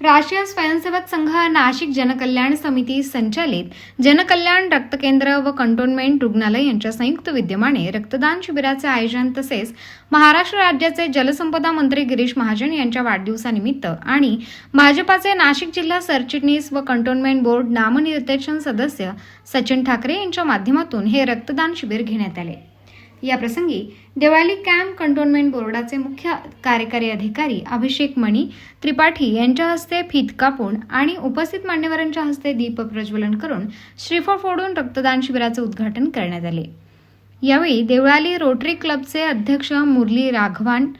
राष्ट्रीय स्वयंसेवक संघ नाशिक जनकल्याण समिती संचालित जनकल्याण रक्तकेंद्र व कंटोन्मेंट रुग्णालय यांच्या संयुक्त विद्यमाने रक्तदान शिबिराचे आयोजन तसेच महाराष्ट्र राज्याचे जलसंपदा मंत्री गिरीश महाजन यांच्या वाढदिवसानिमित्त आणि भाजपाचे नाशिक जिल्हा सरचिटणीस व कंटोन्मेंट बोर्ड नामनिर्देशन सदस्य सचिन ठाकरे यांच्या माध्यमातून हे रक्तदान शिबिर घेण्यात आले. याप्रसंगी देवाली कॅम्प कंटोन्मेंट बोर्डाचे मुख्य कार्यकारी अधिकारी अभिषेक मणी त्रिपाठी यांच्या हस्ते फीत कापून आणि उपस्थित मान्यवरांच्या हस्ते दीप प्रज्वलन करून श्रीफळ फोडून रक्तदान शिबिराचे उद्घाटन करण्यात आले. यावेळी देवळाली रोटरी क्लबचे अध्यक्ष मुरली राघवान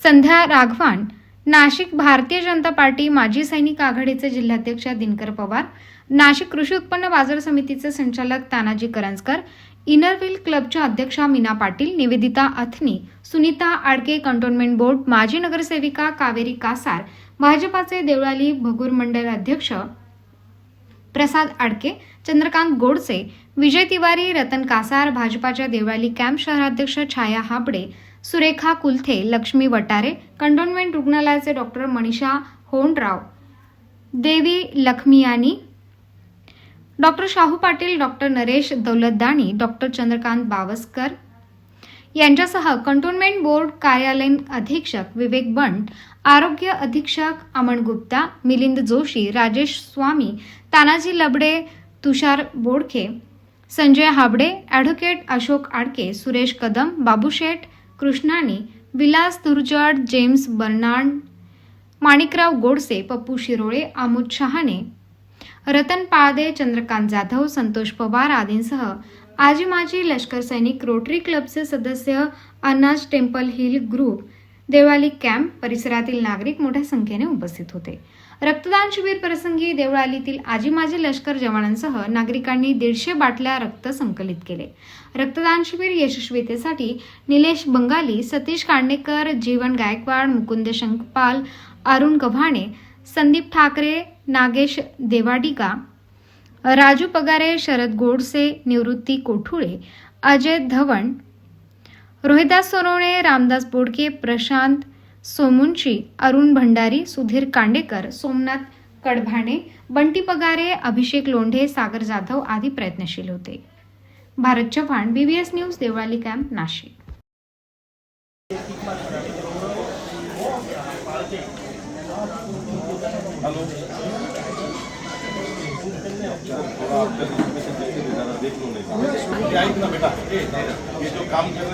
संध्या राघवान नाशिक भारतीय जनता पार्टी माजी सैनिक आघाडीचे जिल्हाध्यक्ष दिनकर पवार नाशिक कृषी उत्पन्न बाजार समितीचे संचालक तानाजी करंजकर इनरव्हील क्लबच्या अध्यक्षा मीना पाटील निवेदिता अथनी सुनीता आडके कंटोन्मेंट बोर्ड माजी नगरसेविका कावेरी कासार भाजपाचे देवळाली भगूर मंडळ अध्यक्ष प्रसाद आडके चंद्रकांत गोडसे विजय तिवारी रतन कासार भाजपाच्या देवळाली कॅम्प शहराध्यक्ष छाया हाबडे सुरेखा कुलथे लक्ष्मी वटारे कंटोनमेंट रुग्णालयाचे doctor Manisha Hondrao Devi Lakhmiyani doctor Shahu Patil doctor Naresh Daulatdani doctor Chandrakant Bavaskar यांच्यासह कंटोन्मेंट बोर्ड कार्यालयीन अधीक्षक विवेक बंट आरोग्य अधीक्षक Aman Gupta Milind Joshi Rajesh Swami Tanaji Labde Tushar Bodkhe Sanjay Habde advocate Ashok Adke Suresh Kadam Babusheth Krishnani Vilas Durjad James Bernard Manikrao Godse Pappu Shirole Amod Shahane Ratan Palde Chandrakant Jadhav Santosh Pawar आदींसह आजी माजी लष्कर सैनिक rotary क्लबचे सदस्य अनाज temple hill group Devlali camp परिसरातील नागरिक मोठ्या संख्येने उपस्थित होते. रक्तदान शिबिर प्रसंगी देवळालीतील आजी माजी लष्कर जवानांसह नागरिकांनी दीडशे बाटल्या रक्त संकलित केले. रक्तदान शिबिर यशस्वीतेसाठी निलेश बंगाली सतीश कांडेकर जीवन गायकवाड मुकुंद शंकपाल अरुण गव्हाणे संदीप ठाकरे नागेश देवाडिका राजू पगारे शरद गोडसे निवृत्ती कोठुळे अजय धवण रोहिदास सोनवणे रामदास बोडके प्रशांत सोमुंची अरुण भंडारी सुधीर कांडेकर सोमनाथ कडभाणे बंटी पगारे अभिषेक लोंढे सागर जाधव आदी प्रयत्नशील होते. Bharat Chavan BBS news Devlali camp Nashik. Hello थोड़ा आपका जरा ना बेटा ये. जो काम कर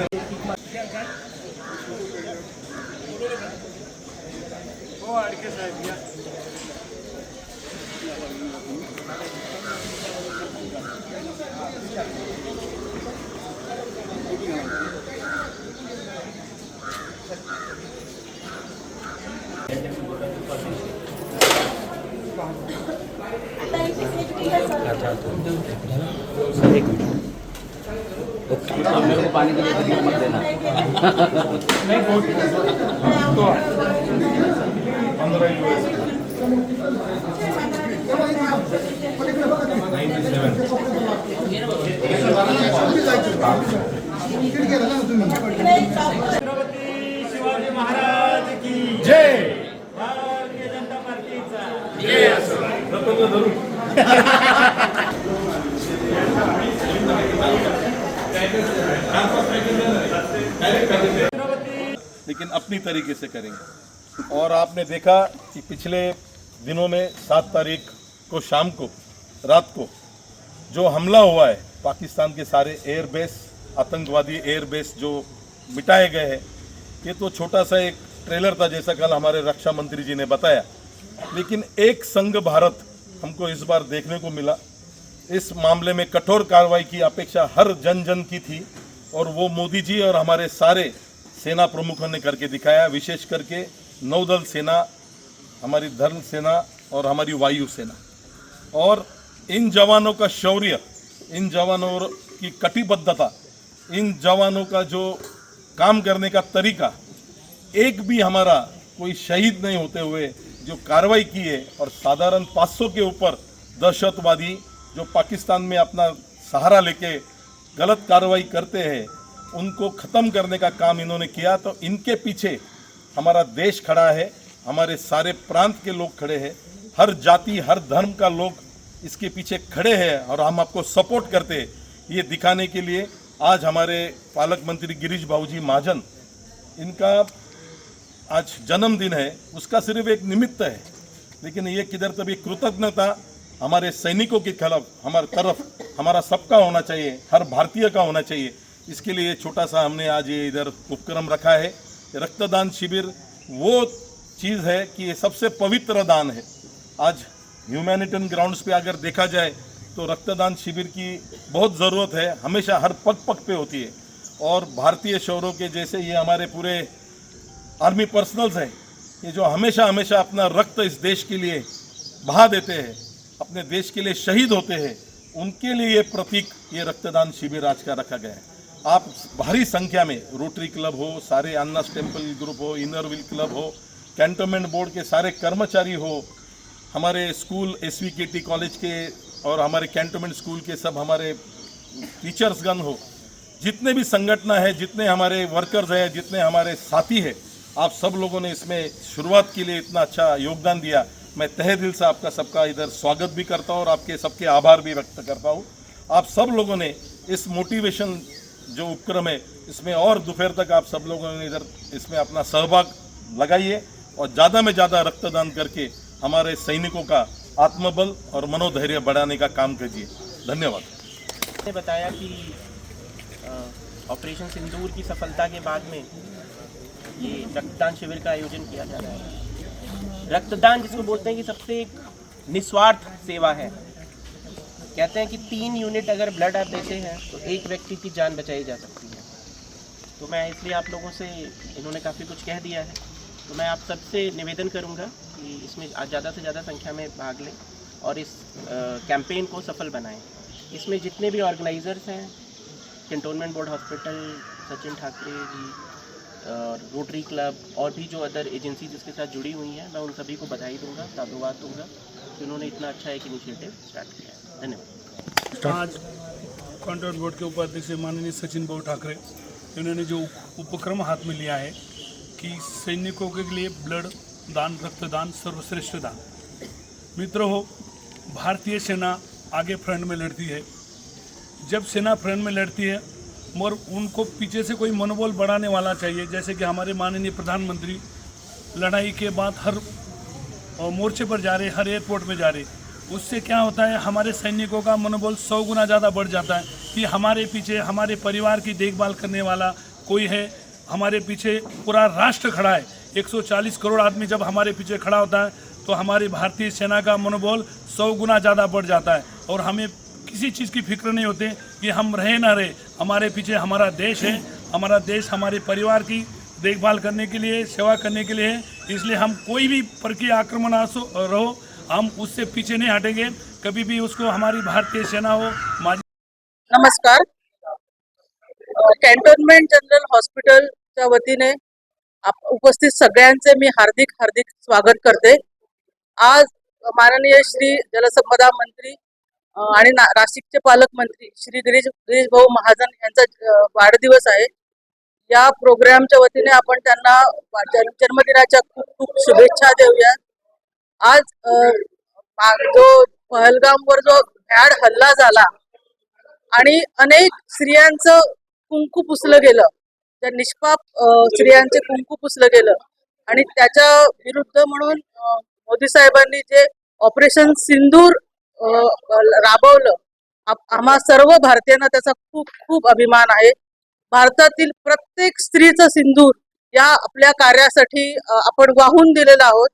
अब को पानी के लिए मत देना शिवाजी महाराज की जय भारतीय जनता पार्टीचा लेकिन अपनी तरीके से करेंगे। और आपने देखा कि पिछले दिनों में सात तारीख को शाम को, रात को जो हमला हुआ है, पाकिस्तान के सारे एयरबेस आतंकवादी एयरबेस जो मिटाए गए हैं, ये तो छोटा सा एक ट्रेलर था जैसा कल हमारे रक्षा मंत्री जी ने बताया। लेकिन एक संघ भारत हमको इस बार देखने को मिला। इस मामले में कठोर कार्रवाई की अपेक्षा हर जन जन की थी। और वो मोदी जी और हमारे सारे सेना प्रमुखों ने करके दिखाया, विशेष करके नौदल सेना, हमारी धर्म सेना और हमारी वायु सेना। और इन जवानों का शौर्य, इन जवानों की कटिबद्धता, इन जवानों का जो काम करने का तरीका, एक भी हमारा कोई शहीद नहीं होते हुए जो कार्रवाई की है और साधारण 500 के ऊपर दहशतवादी जो पाकिस्तान में अपना सहारा लेके गलत कार्रवाई करते हैं, उनको ख़त्म करने का काम इन्होंने किया तो इनके पीछे हमारा देश खड़ा है, हमारे सारे प्रांत के लोग खड़े हैं, हर जाति, हर धर्म का लोग इसके पीछे खड़े हैं और हम आपको सपोर्ट करते हैं। ये दिखाने के लिए आज हमारे पालक मंत्री गिरीश भाऊजी महाजन, इनका आज जन्मदिन है, उसका सिर्फ़ एक निमित्त है, लेकिन ये किधर तभी कृतज्ञता हमारे सैनिकों के खिलाफ हमारे तरफ़ हमारा सबका होना चाहिए, हर भारतीय का होना चाहिए। इसके लिए छोटा सा हमने आज ये इधर उपक्रम रखा है। रक्तदान शिविर, वो चीज़ है कि ये सबसे पवित्र दान है। आज ह्यूमैनिटन ग्राउंड्स पे अगर देखा जाए तो रक्तदान शिविर की बहुत ज़रूरत है, हमेशा हर पग पग पे होती है। और भारतीय शौरों के जैसे ये हमारे पूरे आर्मी पर्सनल्स हैं, ये जो हमेशा हमेशा अपना रक्त इस देश के लिए बहा देते हैं। अपने देश के लिए शहीद होते हैं, उनके लिए ये प्रतीक, ये रक्तदान शिविर आज का रखा गया है। आप भारी संख्या में रोटरी क्लब हो, सारे अन्नास टेंपल ग्रुप हो इनर व्हील क्लब हो कैंटोनमेंट बोर्ड के सारे कर्मचारी हो, हमारे स्कूल एस वी कॉलेज के और हमारे कैंटोनमेंट स्कूल के सब हमारे टीचर्स गण हो, जितने भी संगठन है, जितने हमारे वर्कर्स हैं, जितने हमारे साथी हैं, आप सब लोगों ने इसमें शुरुआत के लिए इतना अच्छा योगदान दिया। मैं तहे दिल से आपका सबका इधर स्वागत भी करता हूँ और आपके सबके आभार भी व्यक्त करता हूँ। आप सब लोगों ने इस मोटिवेशन जो उपक्रम है, इसमें और दोपहर तक आप सब लोगों ने इधर इसमें अपना सहभाग लगाइए और ज़्यादा में ज़्यादा रक्तदान करके हमारे सैनिकों का आत्मबल और मनोधैर्य बढ़ाने का काम कीजिए। धन्यवाद। ने बताया कि ऑपरेशन सिंदूर की सफलता के बाद में ये रक्तदान शिविर का आयोजन किया जा रहा है। रक्तदान जिसको बोलते हैं कि सबसे निस्वार्थ सेवा है। कहते हैं कि तीन यूनिट अगर ब्लड आप देते हैं तो एक व्यक्ति की जान बचाई जा सकती है। तो मैं इसलिए आप लोगों से, इन्होंने काफ़ी कुछ कह दिया है। तो मैं आप सबसे निवेदन करूँगा कि इसमें ज़्यादा से ज़्यादा संख्या में भाग लें और इस कैंपेन को सफल बनाएँ। इसमें जितने भी ऑर्गेनाइजर्स हैं, cantonment board hospital, Sachin Thackeray ji Rotary club और भी जो अदर एजेंसी जिसके साथ जुड़ी हुई हैं मैं उन सभी को बधाई दूँगा साधुवाद दूँगा कि उन्होंने इतना अच्छा एक इनिशिएटिव स्टार्ट किया है। धन्यवाद। आज कंट्रोल बोर्ड के उपाध्यक्ष माननीय सचिन भाऊ ठाकरे इन्होंने जो उपक्रम हाथ में लिया है कि सैनिकों के लिए ब्लड दान रक्तदान सर्वश्रेष्ठ दान। मित्र हो भारतीय सेना आगे फ्रंट में लड़ती है। जब सेना फ्रंट में लड़ती है मगर उनको पीछे से कोई मनोबल बढ़ाने वाला चाहिए, जैसे कि हमारे माननीय प्रधानमंत्री लड़ाई के बाद हर मोर्चे पर जा रहे, हर एयरपोर्ट में जा रहे। उससे क्या होता है, हमारे सैनिकों का मनोबल सौ गुना ज़्यादा बढ़ जाता है कि हमारे पीछे, हमारे परिवार की देखभाल करने वाला कोई है, हमारे पीछे पूरा राष्ट्र खड़ा है। 140 करोड़ आदमी जब हमारे पीछे खड़ा होता है तो हमारी भारतीय सेना का मनोबल सौ गुना ज़्यादा बढ़ जाता है और हमें किसी चीज़ की फ़िक्र नहीं होते कि हम रहे ना रहे। हमारे पीछे हमारा देश है, हमारा देश हमारे परिवार की देखभाल करने के लिए, सेवा करने के लिए है। इसलिए हम कोई भी परकीय आक्रमण रहो, हम उससे पीछे नहीं हटेंगे। कभी भी उसको हमारी भारतीय सेना हो नमस्कार। कॅन्टोन्मेंट जनरल हॉस्पिटलच्या वतीने उपस्थित सगळ्यांचे मी हार्दिक हार्दिक स्वागत करते. आज माननीय श्री जलसंपदा मंत्री आणि ना- नाशिकचे पालकमंत्री श्री गिरीश गिरीश भाऊ महाजन यांचा वाढदिवस आहे. या प्रोग्रामच्या वतीने आपण त्यांना जन्मदिनाच्या खूप खूप शुभेच्छा देऊया. आज जो पहलगामवर जो भ्याड हल्ला झाला आणि अनेक स्त्रियांचं कुंकू पुसलं गेलं त्या निष्पाप स्त्रियांचे कुंकू पुसलं गेलं आणि त्याच्या विरुद्ध म्हणून मोदी साहेबांनी जे ऑपरेशन सिंदूर राबवलं. आम्हा सर्व भारतीयांना त्याचा खूप खूप अभिमान आहे. भारतातील प्रत्येक स्त्रीचं सिंदूर या आपल्या कार्यासाठी आपण वाहून दिलेलं आहोत.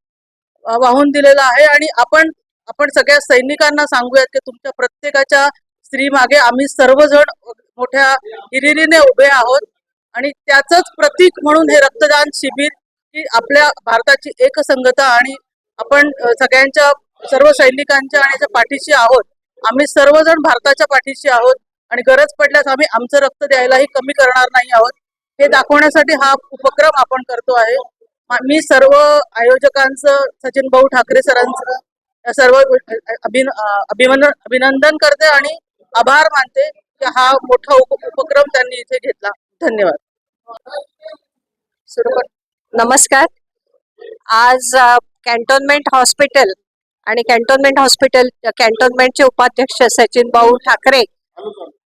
वाहून दिलेलं आहे आणि आपण आपण सगळ्या सैनिकांना सांगूयात की तुमच्या प्रत्येकाच्या स्त्री मागे आम्ही सर्वजण मोठ्या हिरिरीने उभे आहोत आणि त्याचंच प्रतीक म्हणून हे रक्तदान शिबिर ही आपल्या भारताची एकसंगता आणि आपण सगळ्यांच्या सर्व सैनिकांच्या आणि याच्या पाठीशी आहोत आम्ही सर्वजण भारताच्या पाठीशी आहोत आणि गरज पडल्यास आम्ही आमचं रक्त द्यायलाही कमी करणार नाही आहोत. हे दाखवण्यासाठी हा उपक्रम आपण करतो आहे. मी सर्व आयोजकांचं सचिन भाऊ ठाकरे सरांचं सर्व अभिन अभिनंदन अभिनंदन करते आणि आभार मानते की हा मोठा उपक्रम त्यांनी इथे घेतला. धन्यवाद. नमस्कार. आज कॅन्टोन्मेंट हॉस्पिटल आणि कॅन्टोन्मेंट हॉस्पिटल कॅन्टोन्मेंटचे उपाध्यक्ष सचिन भाऊ ठाकरे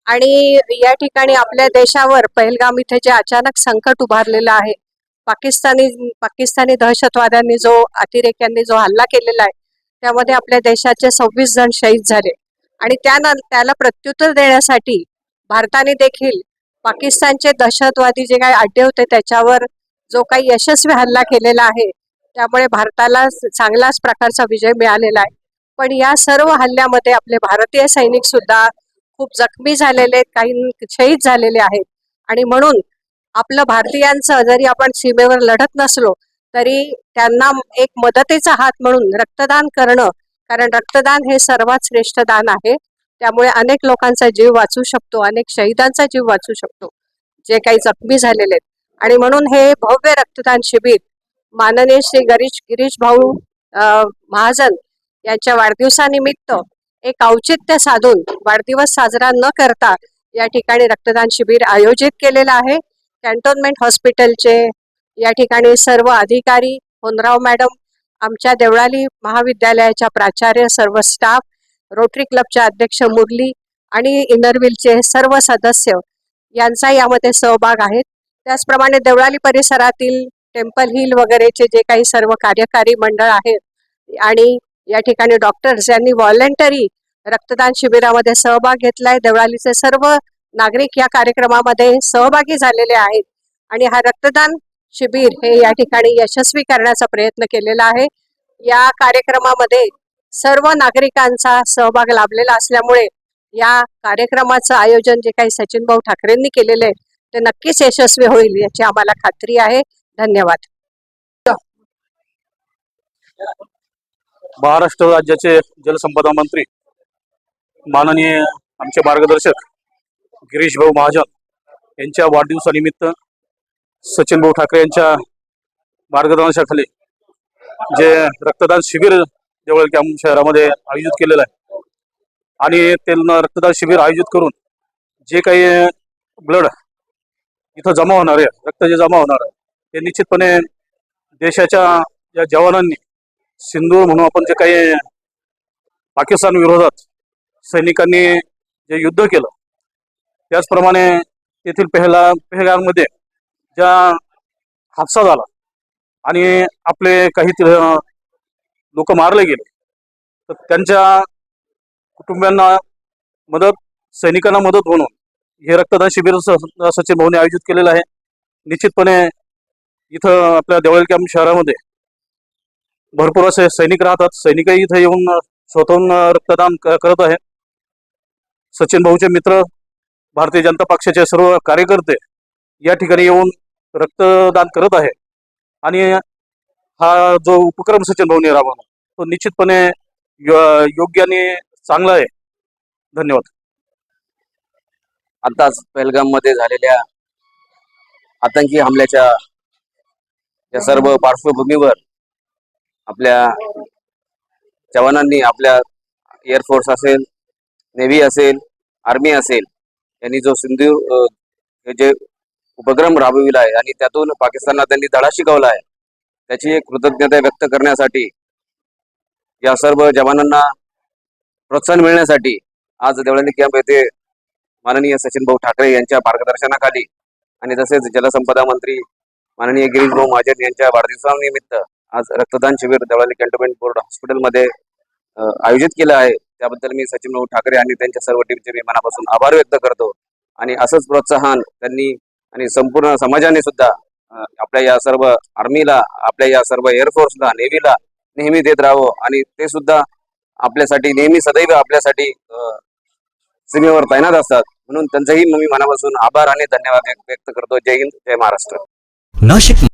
आणि या ठिकाणी आपल्या देशावर पहलगाम इथे जे अचानक संकट उभारलेलं आहे पाकिस्तानी पाकिस्तानी दहशतवाद्यांनी जो अतिरेक्यांनी जो हल्ला केलेला आहे त्यामध्ये आपल्या देशाचे सव्वीस जण शहीद झाले. आणि त्यानं त्याला प्रत्युत्तर देण्यासाठी भारताने देखील पाकिस्तानचे दहशतवादी जे काही अड्डे होते त्याच्यावर जो काही यशस्वी हल्ला केलेला आहे त्यामुळे भारताला चांगलाच प्रकारचा विजय मिळालेला आहे. पण या सर्व हल्ल्यामध्ये आपले भारतीय सैनिक सुद्धा खूप जखमी झालेले आहेत, काही शहीद झालेले आहेत. आणि म्हणून आपलं भारतीयांचं जरी आपण सीमेवर लढत नसलो तरी त्यांना एक मदतीचा हात म्हणून रक्तदान करणं कारण रक्तदान हे सर्वात श्रेष्ठ दान आहे. त्यामुळे अनेक लोकांचा जीव वाचू शकतो अनेक शहीदांचा जीव वाचू शकतो जे काही जखमी झालेले आहेत. आणि म्हणून हे भव्य रक्तदान शिबिर माननीय श्री गिरीश गिरीश भाऊ महाजन यांच्या वाढदिवसानिमित्त एक औचित्य साधून वाढदिवस साजरा न करता या ठिकाणी रक्तदान शिबिर आयोजित केलेलं आहे. कॅन्टोन्मेंट हॉस्पिटलचे या ठिकाणी सर्व अधिकारी होनराव मॅडम आमच्या देवळाली महाविद्यालयाच्या प्राचार्य सर्व स्टाफ रोटरी क्लबच्या अध्यक्ष मुरली आणि इनरविलचे सर्व सदस्य यांचा यामध्ये सहभाग आहेत त्याचप्रमाणे देवळाली परिसरातील टेम्पल हिल वगैरेचे जे काही सर्व कार्यकारी मंडळ आहेत आणि या ठिकाणी डॉक्टर्स यांनी व्हॉलेंटरी रक्तदान शिबिरामध्ये सहभाग घेतलाय. देवळालीचे सर्व नागरिक या कार्यक्रमामध्ये सहभागी झालेले आहेत आणि हा रक्तदान शिबिर हे या ठिकाणी यशस्वी करण्याचा प्रयत्न केलेला आहे. या कार्यक्रमामध्ये सर्व नागरिकांचा सहभाग लाभलेला असल्यामुळे या कार्यक्रमाचं आयोजन जे काही सचिन भाऊ ठाकरेंनी केलेलं आहे ते नक्कीच यशस्वी होईल याची आम्हाला खात्री आहे. धन्यवाद. महाराष्ट्र राज्याचे जलसंपदा मंत्री माननीय आमचे मार्गदर्शक गिरीश भाऊ महाजन यांच्या वाढदिवसानिमित्त सचिन भाऊ ठाकरे यांच्या मार्गदर्शनाखाली जे रक्तदान शिबिर जवळ त्या शहरामध्ये आयोजित केलेलं आहे आणि ते रक्तदान शिबिर आयोजित करून जे काही ब्लड इथं जमा होणार आहे रक्त जे जमा होणार आहे ते निश्चितपणे देशाच्या या जवानांनी सिंदूर म्हणून आपण जे काही पाकिस्तान विरोधात सैनिकांनी जे युद्ध केलं त्याचप्रमाणे तेथील पेहला पेहगारमध्ये ज्या हादसा झाला आणि आपले काही लोक मारले गेले तर त्यांच्या कुटुंबियांना मदत सैनिकांना मदत म्हणून हे रक्तदान शिबिर स- सचिन आयोजित केलेलं आहे. निश्चितपणे इथं आपल्या देवळी कॅम्प शहरामध्ये भरपूर असे सैनिक राहतात. सैनिकही इथं येऊन स्वतःहून रक्तदान करत आहे. सचिन भाऊचे मित्र भारतीय जनता पक्षाचे सर्व कार्यकर्ते या ठिकाणी येऊन रक्तदान करत आहे. आणि हा जो उपक्रम सचिन भाऊने राबवला तो निश्चितपणे योग्य आणि चांगला आहे. धन्यवाद. आताच पहलगाममध्ये झालेल्या आतंकी हमल्याच्या या सर्व पार्श्वभूमीवर आपल्या जवानांनी आपल्या एअरफोर्स असेल नेव्ही असेल आर्मी असेल यांनी जो सिंधू जे उपक्रम राबविला आहे आणि त्यातून पाकिस्तानला त्यांनी धडा शिकवला आहे त्याची एक कृतज्ञता व्यक्त करण्यासाठी या सर्व जवानांना प्रोत्साहन मिळण्यासाठी आज देवळाली कॅम्प येथे माननीय सचिन भाऊ ठाकरे यांच्या मार्गदर्शनाखाली आणि तसेच जलसंपदा मंत्री माननीय गिरीश भाऊ महाजन यांच्या वाढदिवसानिमित्त आज रक्तदान शिबिर देवळाली कॅन्टोन्मेंट बोर्ड हॉस्पिटलमध्ये आयोजित केलं आहे. त्याबद्दल मी सचिनभाऊ ठाकरे आणि त्यांच्या सर्व टीमचे मी मनापासून आभार व्यक्त करतो. आणि असंच प्रोत्साहन त्यांनी आणि संपूर्ण समाजाने सुद्धा आपल्या या सर्व आर्मीला आपल्या या सर्व एअरफोर्सला नेव्हीला नेहमी देत राहावं. आणि ते सुद्धा आपल्यासाठी नेहमी सदैव आपल्यासाठी सीमेवर तैनात असतात. म्हणून त्यांचंही मी मनापासून आभार आणि धन्यवाद व्यक्त करतो. जय हिंद जय महाराष्ट्र. नाशिक